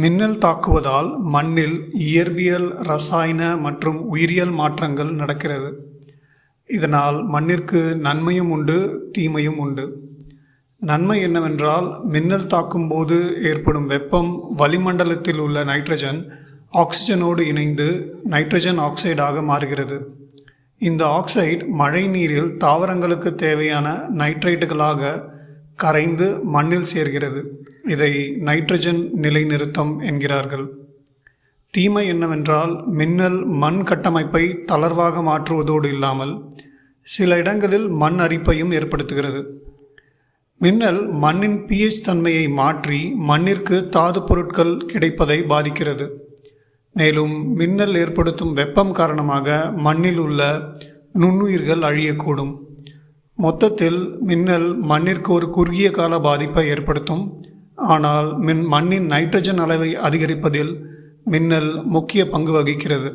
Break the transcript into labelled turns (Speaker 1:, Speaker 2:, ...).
Speaker 1: மின்னல் தாக்குவதால் மண்ணில் இயற்பியல் ரசாயன மற்றும் உயிரியல் மாற்றங்கள் நடக்கிறது. இதனால் மண்ணிற்கு நன்மையும் உண்டு தீமையும் உண்டு. நன்மை என்னவென்றால் மின்னல் தாக்கும்போது ஏற்படும் வெப்பம் வளிமண்டலத்தில் உள்ள நைட்ரஜன் ஆக்சிஜனோடு இணைந்து நைட்ரஜன் ஆக்சைடாக மாறுகிறது. இந்த ஆக்சைடு மழை நீரில் தாவரங்களுக்கு தேவையான நைட்ரைட்டுகளாக கரைந்து மண்ணில் சேர்கிறது. இதை நைட்ரஜன் நிலைநிறுத்தம் என்கிறார்கள். தீமை என்னவென்றால் மின்னல் மண் கட்டமைப்பை தளர்வாக மாற்றுவதோடு இல்லாமல் சில இடங்களில் மண் அரிப்பையும் ஏற்படுத்துகிறது. மின்னல் மண்ணின் பிஹெச் தன்மையை மாற்றி மண்ணிற்கு தாது பொருட்கள் கிடைப்பதை பாதிக்கிறது. மேலும் மின்னல் ஏற்படுத்தும் வெப்பம் காரணமாக மண்ணில் உள்ள நுண்ணுயிர்கள் அழியக்கூடும். மொத்தத்தில் மின்னல் மண்ணிற்கு ஒரு குறுகிய கால பாதிப்பை ஏற்படுத்தும். ஆனால் மின் மண்ணின் நைட்ரஜன் அளவை அதிகரிப்பதில் மின்னல் முக்கிய பங்கு வகிக்கிறது.